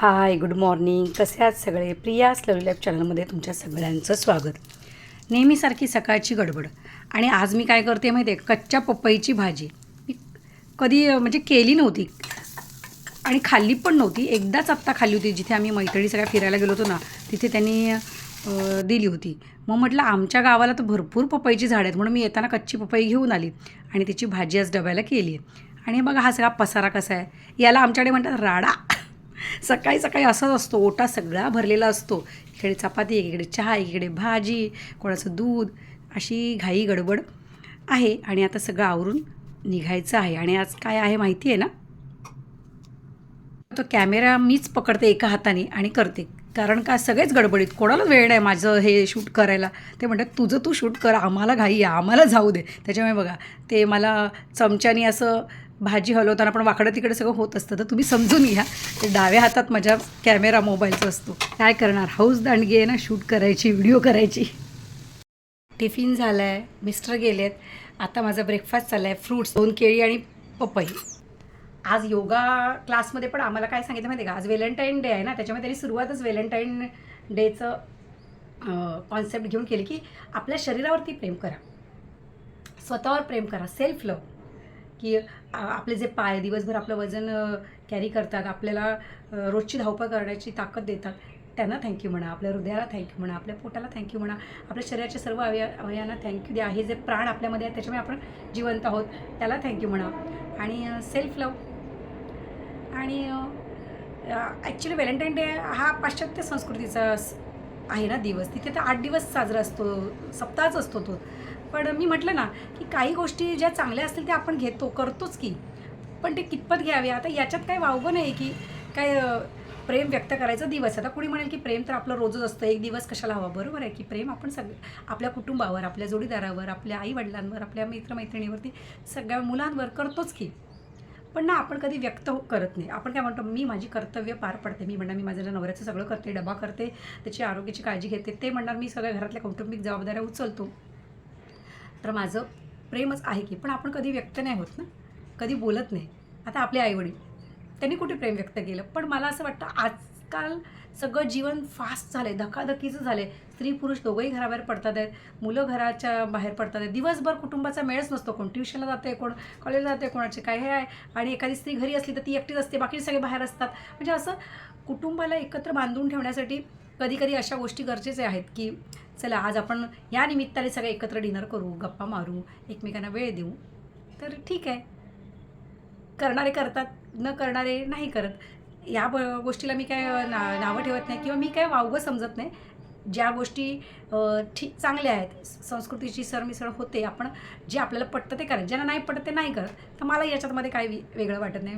Hi good morning. कसे आहात सगळे? प्रिया स्लवी लाईफ चॅनलमध्ये तुमच्या सगळ्यांचं स्वागत. नेहमीसारखी सकाळची गडबड. आणि आज मी काय करते माहिती आहे कच्च्या पपईची भाजी. मी कधी म्हणजे केली नव्हती. आणि खाल्ली पण नव्हती. एकदाच आत्ता खाल्ली होती. जिथे आम्ही मैत्रिणी सगळ्या फिरायला गेलो होतो ना तिथे त्यांनी दिली होती. मग म्हटलं आमच्या गावाला तर भरपूर पपईची झाड आहेत. म्हणून मी येताना कच्ची पपई घेऊन आली. आणि तिची भाजी आज डब्याला केली आहे आणि बघा हा सगळा पसारा कसा आहे. याला आमच्याकडे म्हणतात राडा. सकाळी सकाळी असाच असतो ओटा सगळा भरलेला असतो. इकडे चपाती एकीकडे चहा एकीकडे भाजी कोणाचं दूध अशी घाई गडबड आहे आणि आता सगळं आवरून निघायचं आहे. आणि आज काय आहे माहिती आहे ना? तो कॅमेरा मीच पकडते एका हाताने आणि करते. कारण का सगळेच गडबडीत कोणाला वेळ नाही माझं हे शूट करायला. ते म्हणतात तुझं तू शूट कर आम्हाला घाई आहे आम्हाला जाऊ दे. त्याच्यामुळे बघा ते मला चमच्याने असं भाजी हलवताना पण वाकडं तिकडे सगळं होत असतं. तर तुम्ही समजून घ्या. ते डाव्या हातात माझ्या कॅमेरा मोबाईलचा असतो. काय करणार? हाऊस दांडगी आहे ना शूट करायची व्हिडिओ करायची. टिफिन झाला आहे मिस्टर गेले आहेत आता माझा ब्रेकफास्ट चालला आहे फ्रूट्स दोन केळी आणि पपई. आज योगा क्लासमध्ये पण आम्हाला काय सांगितलं माहिती आहे का? आज व्हॅलेंटाईन डे आहे ना त्याच्यामुळे त्यांनी सुरुवातच व्हॅलेंटाईन डेचं कॉन्सेप्ट घेऊन केली की आपल्या शरीरावरती प्रेम करा. स्वतःवर प्रेम करा. सेल्फ लव की आपले जे पाय दिवसभर आपलं वजन कॅरी करतात आपल्याला रोजची धावपळ करण्याची ताकद देतात त्यांना थँक्यू म्हणा आपल्या हृदयाला थँक्यू म्हणा आपल्या पोटाला थँक्यू म्हणा आपल्या शरीराच्या सर्व अवय अवयांना थँक्यू द्या. हे जे प्राण आपल्यामध्ये आहे त्याच्यामुळे आपण जिवंत आहोत त्याला थँक्यू म्हणा. आणि सेल्फ लव आणि ॲक्च्युली व्हॅलेंटाईन डे हा पाश्चात्य संस्कृतीचा आहे ना दिवस. तिथे तर आठ दिवस साजरा असतो सप्ताहच असतो तो. पण मी म्हटलं ना की काही गोष्टी ज्या चांगल्या असतील त्या आपण घेतो करतोच की. पण ते कितपत घ्यावे? आता याच्यात काही वावगं नाही की काय प्रेम व्यक्त करायचा दिवस. आता कुणी म्हणेल की प्रेम तर आपलं रोजच असतं एक दिवस कशाला हवा? बरोबर आहे की प्रेम आपण सग आपल्या कुटुंबावर आपल्या जोडीदारावर आपल्या आईवडिलांवर आपल्या मित्रमैत्रिणीवरती सगळ्या मुलांवर करतोच की. पण ना आपण कधी व्यक्त हो- करत नाही. आपण काय म्हणतो मी माझी कर्तव्य पार पडते. मी म्हणणार मी माझ्या नवऱ्याचं सगळं करते डबा करते त्याची आरोग्याची काळजी घेते ते म्हणणार मी सगळ्या घरातल्या कौटुंबिक जबाबदाऱ्या उचलतो. तर माझं प्रेमच आहे की पण आपण कधी व्यक्त नाही होत ना. कधी बोलत नाही. आता आपले आईवडील त्यांनी कुठे प्रेम व्यक्त केलं? पण मला असं वाटतं आजकाल सगळं जीवन फास्ट झालं आहे धकाधकीचं झालं आहे स्त्री पुरुष दोघंही घराबाहेर पडतात आहेत. मुलं घराच्या बाहेर पडतात आहेत. दिवसभर कुटुंबाचा मेळच नसतो कोण. ट्युशनला जाते कोण कॉलेजला जाते कोणाचे काय हे आहे. आणि एखादी स्त्री घरी असली तर ती एकटीच असते बाकी सगळे बाहेर असतात. म्हणजे असं कुटुंबाला एकत्र बांधून ठेवण्यासाठी कधी कधी अशा गोष्टी गरजेचे आहेत की चला आज आपण या निमित्ताने सगळे एकत्र डिनर करू गप्पा मारू एकमेकांना वेळ देऊ तर ठीक आहे. करणारे करतात न करणारे नाही करत. या ब गोष्टीला मी काय ना नावं ठेवत नाही किंवा मी काय वावगं समजत नाही. ज्या गोष्टी ठीक चांगल्या आहेत संस्कृतीची सरमिसळ होते आपण जे आपल्याला पटतं ते करायचं ज्यांना नाही पटत ते नाही करत तर मला याच्यातमध्ये काही वे- वेगळं वाटत नाही.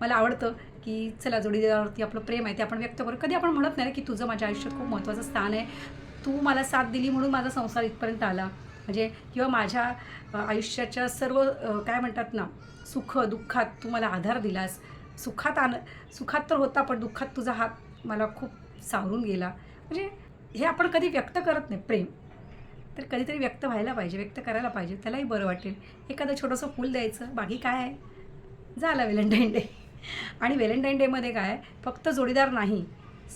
मला आवडतं की चला जोडीदारावरती आपलं प्रेम आहे ते आपण व्यक्त करू. कधी आपण म्हणत नाही की तुझं माझ्या आयुष्यात खूप महत्त्वाचं स्थान आहे. तू मला साथ दिली म्हणून माझा संसार इथपर्यंत आला. म्हणजे किंवा माझ्या आयुष्याच्या सर्व काय म्हणतात ना सुख दुःखात तू मला आधार दिलास. सुखात आन सुखात तर होता पण दुःखात तुझा हात मला खूप सावरून गेला. म्हणजे हे आपण कधी व्यक्त करत नाही प्रेम. तर कधीतरी व्यक्त व्हायला पाहिजे व्यक्त करायला पाहिजे त्यालाही बरं वाटेल. एखादं छोटंसं फूल द्यायचं बाकी काय आहे? झालं व्हॅलेंटाईन डे. आणि व्हॅलेंटाईन डेमध्ये काय फक्त जोडीदार नाही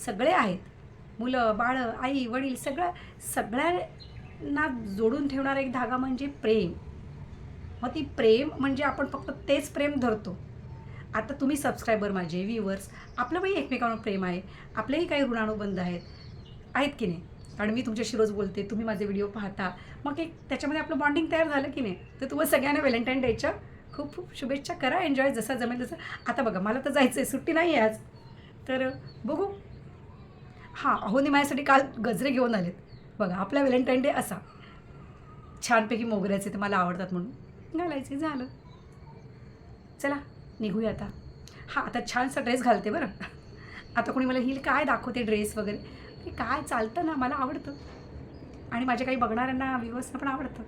सगळे आहेत. मुलं बाळं आई वडील सगळं सगळ्यांना जोडून ठेवणारा एक धागा म्हणजे प्रेम. मग ती प्रेम म्हणजे आपण फक्त तेच प्रेम धरतो. आता तुम्ही सबस्क्रायबर माझे व्ह्युअर्स आपलं पण एकमेकांवर प्रेम आहे. आपलेही काही ऋणानुबंध आहेत. आहेत की नाही? कारण मी तुमच्याशी रोज बोलते तुम्ही माझे व्हिडिओ पाहता. मग एक त्याच्यामध्ये आपलं बॉन्डिंग तयार झालं की नाही? तर तुम्हाला सगळ्यांना व्हॅलेंटाईन डेच्या खूप खूप शुभेच्छा. करा एन्जॉय जसा जमेल तसं. आता बघा मला तर जायचं आहे सुट्टी नाही आहे आज. तर बघू. हां अहोनी माझ्यासाठी काल गजरे घेऊन आलेत. बघा आपला व्हॅलेंटाईन डे असा. छानपैकी मोगऱ्याचे ते मला आवडतात म्हणून. घालायचे झालं. चला निघूया आता. हां आता छानसा ड्रेस घालते बरं. आता कोणी मला हिल काय दाखवते ड्रेस वगैरे? की काय चालतं ना मला आवडतं. आणि माझ्या काही बघणाऱ्यांना व्ह्युअर्सना पण आवडतं.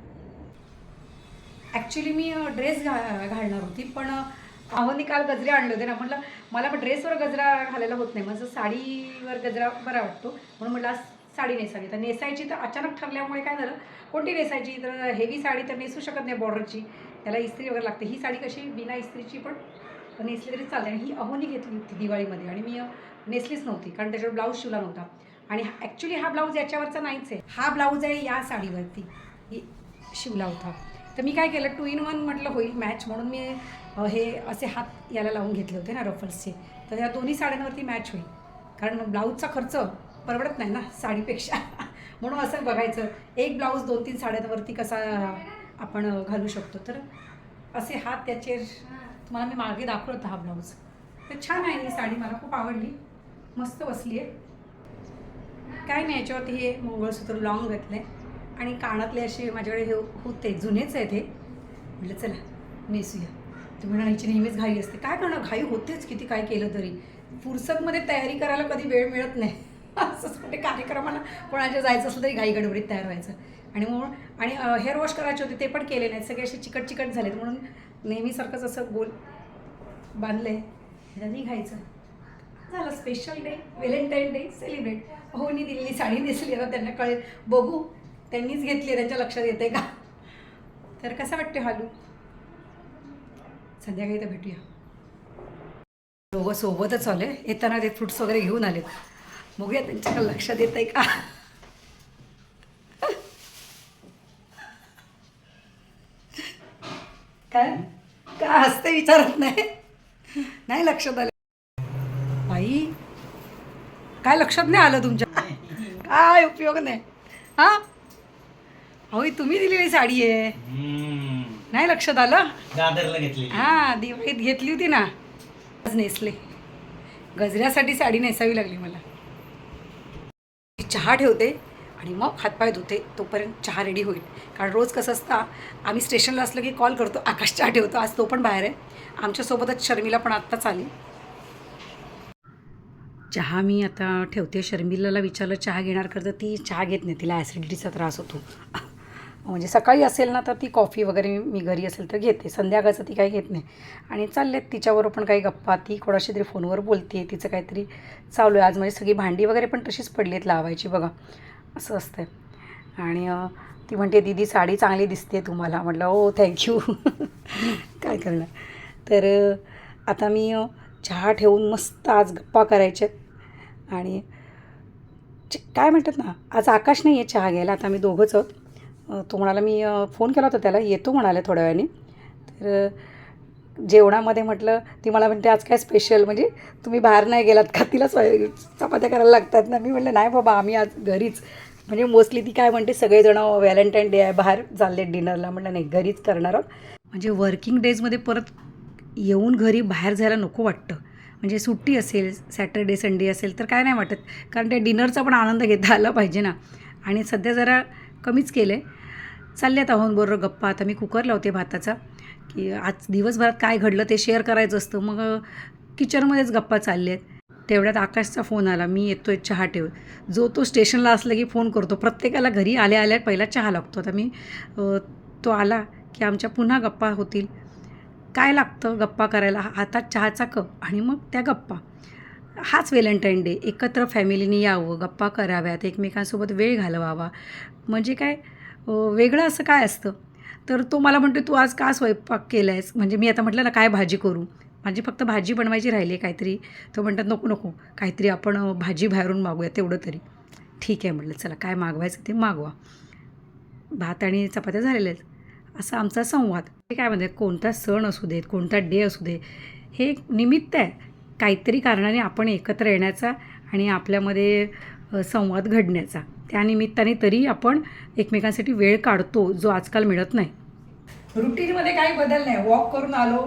ॲक्च्युली मी ड्रेस घा घालणार होती पण अहोनी काल गजरे आणले होते ना म्हटलं मला पण ड्रेसवर गजरा घालायला होत नाही माझं साडीवर गजरा बरा वाटतो. म्हणून म्हटलं आज साडी नेसावी. तर नेसायची तर अचानक ठरल्यामुळे काय झालं कोणती नेसायची? तर हेवी साडी तर नेसू शकत नाही बॉर्डरची त्याला इस्त्री वगैरे लागते. ही साडी कशी? बिना इस्त्रीची पण नेसली तरी चालते. आणि ही अहोनी घेतली होती दिवाळीमध्ये. आणि मी नेसलीच नव्हती कारण त्याच्यावर ब्लाऊज शिवला नव्हता. आणि ॲक्च्युली हा ब्लाऊज याच्यावरचा नाहीच आहे. हा ब्लाऊज आहे या साडीवरती. शिवला होता. तर मी काय केलं टू इन वन म्हटलं होईल मॅच म्हणून मी हे असे हात याला लावून घेतले होते ना रफल्सचे तर या दोन्ही साड्यांवरती मॅच होईल. कारण ब्लाऊजचा खर्च परवडत नाही ना साडीपेक्षा. म्हणून असं बघायचं एक ब्लाऊज दोन तीन साड्यांवरती कसा आपण घालू शकतो. तर असे हात त्याचे तुम्हाला मी मागे दाखवत हा ब्लाऊज तर छान आहे ही साडी मला खूप आवडली. मस्त बसली आहे काय नाही याच्यावरती हे मंगळसूत्र लॉंग घेतलं आहे आणि कानातले असे माझ्याकडे हे होते जुनेच आहेत हे. म्हटलं चला नेसूया. तुम्ही म्हणायची हिची नेहमीच घाई असते. काय करणार? घाई होतेच किती काय केलं तरी. फुरसतमध्ये तयारी करायला कधी वेळ मिळत नाही. असंच कुठे कार्यक्रमाला कोणाच्या जायचं असलं तरी घाई गडबडीत तयार व्हायचं आणि म्हणून आणि हेअर वॉश करायचे होते ते पण केले नाहीत. सगळे असे चिकट चिकट झालेत. म्हणून नेहमीसारखंच असं गोल बांधलं आहे घ्यायचं झालं special day Valentine day celebrate हो मी दिलेली साडी नेसली आता त्यांना कळेल. बघू त्यांनीच घेतली त्यांच्या लक्षात येते का? तर कसं वाटते हालू? संध्याकाळी तर भेटूया. दोघं सोबतच आले. येताना ते फ्रुट्स वगैरे घेऊन आलेत. बघूया त्यांच्याकडे लक्षात येत आहे का? काय? काय हसते विचारत नाही? नाही लक्षात आलं? काय लक्षात नाही आलं तुमच्या? काय उपयोग नाही. हा? अहो ही तुम्ही दिलेली साडी आहे. नाही लक्षात आलं? दादरला घेतली हा दिवाळीत घेतली होती ना. आज नेसले. गजऱ्यासाठी साडी नेसावी लागली मला. चहा ठेवते आणि मग हातपाय धुते तोपर्यंत चहा रेडी होईल. कारण रोज कसं असतं आम्ही स्टेशनला असलं की कॉल करतो आकाश चहा ठेवतो आज तो पण बाहेर आहे. आमच्यासोबतच शर्मिला पण आत्ताच आली. चहा मी आता ठेवते. शर्मिलाला विचारलं चहा घेणार कर तर ती चहा घेत नाही. तिला ॲसिडिटीचा त्रास होतो. म्हणजे सकाळी असेल ना तर ती कॉफी वगैरे मी घरी असेल तर घेते. संध्याकाळचं ती काही घेत नाही. आणि चाललेत तिच्याबरोबर पण काही गप्पा. ती कोणाशी तरी फोनवर बोलते. तिचं काहीतरी चालू आहे. आज म्हणजे सगळी भांडी वगैरे पण तशीच पडली आहेत लावायची बघा. असं असतं आणि ती म्हणते दीदी साडी चांगली दिसते तुम्हाला. म्हटलं हो, ओ थँक्यू काय करणार? तर आता मी चहा ठेवून मस्त आज गप्पा करायच्यात आणि काय म्हणतात ना आज आकाश नाही आहे चहा घ्यायला आता आम्ही दोघंच आहोत. तो म्हणाला मी फोन केला होता त्याला येतो म्हणाले थोड्या वेळाने. तर जेवणामध्ये म्हटलं ती मला म्हणते आज काय स्पेशल म्हणजे तुम्ही बाहेर नाही गेलात का? तिला स्वय चपात्या करायला लागतात ना. मी म्हटलं नाही बाबा आम्ही आज घरीच. म्हणजे मोस्टली ती काय म्हणते सगळेजणं व्हॅलेंटाईन डे आहे बाहेर चालले डिनरला म्हटलं नाही घरीच करणार आहोत. म्हणजे वर्किंग डेजमध्ये परत येऊन घरी बाहेर जायला नको वाटतं. म्हणजे सुट्टी असेल सॅटर्डे संडे असेल तर काय नाही वाटत. कारण त्या डिनरचा पण आनंद घेता आला पाहिजे ना. आणि सध्या जरा कमीच केलं आहे चालल्यात बरोबर गप्पा. आता मी कुकर लावते भाताचा. की आज दिवसभरात काय घडलं ते शेअर करायचं असतं. मग किचनमध्येच गप्पा चालल्या आहेत. तेवढ्यात आकाशचा फोन आला. मी येतोय चहा ठेव. जो तो स्टेशनला असला की फोन करतो. प्रत्येकाला घरी आल्या आल्या पहिला चहा लागतो. आता मी तो आला की आमच्या पुन्हा गप्पा होतील. काय लागतं गप्पा करायला? हातात चहाचा कप आणि मग त्या गप्पा. हाच व्हॅलेंटाईन डे. एकत्र फॅमिलीने यावं गप्पा कराव्यात एकमेकांसोबत वेळ घालवावा. म्हणजे काय? वेगळं असं काय असतं? तर तो मला म्हणतो तू आज का स्वयंपाक केला आहेस म्हणजे मी आता म्हटलं ना काय भाजी करू? माझी फक्त भाजी बनवायची राहिली आहे काहीतरी. तो म्हणतात नको नको काहीतरी आपण भाजी बाहेरून मागूया तेवढं तरी. ठीक आहे म्हटलं चला काय मागवायचं ते मागवा. भात आणि चपात्या झालेल्या आहेत. असा आमचा संवाद. हे काय म्हणते कोणता सण असू देत कोणता डे असू दे हे एक निमित्त आहे. काहीतरी कारणाने आपण एकत्र येण्याचा आणि आपल्यामध्ये संवाद घडण्याचा. त्या निमित्ताने तरी आपण एकमेकांसाठी वेळ काढतो जो आजकाल मिळत नाही. रुटीनमध्ये काही बदल नाही. वॉक करून आलो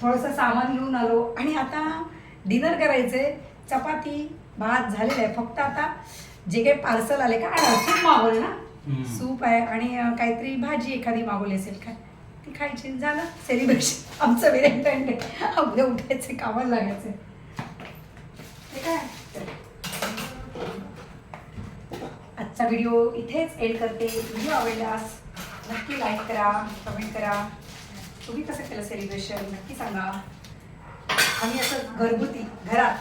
थोडंसं सामान घेऊन आलो आणि आता डिनर करायचंय. चपाती भात झालेलं आहे. फक्त आता जे काही पार्सल आले का सूप मागवलं ना? सूप आहे आणि काहीतरी भाजी एखादी मागवली असेल काय ती खायची झालं. सेलिब्रेशन आमचं व्हॅलेंटाईन डे आपल्या उठायचे कामाला लागायचे. काय? आजचा व्हिडिओ इथेच एड करते. व्हिडिओ आवडल्यास नक्की लाईक करा कमेंट करा. तुम्ही कसं केलं सेलिब्रेशन नक्की सांगा. आम्ही असं घरगुती घरात.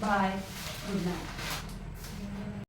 Bye good night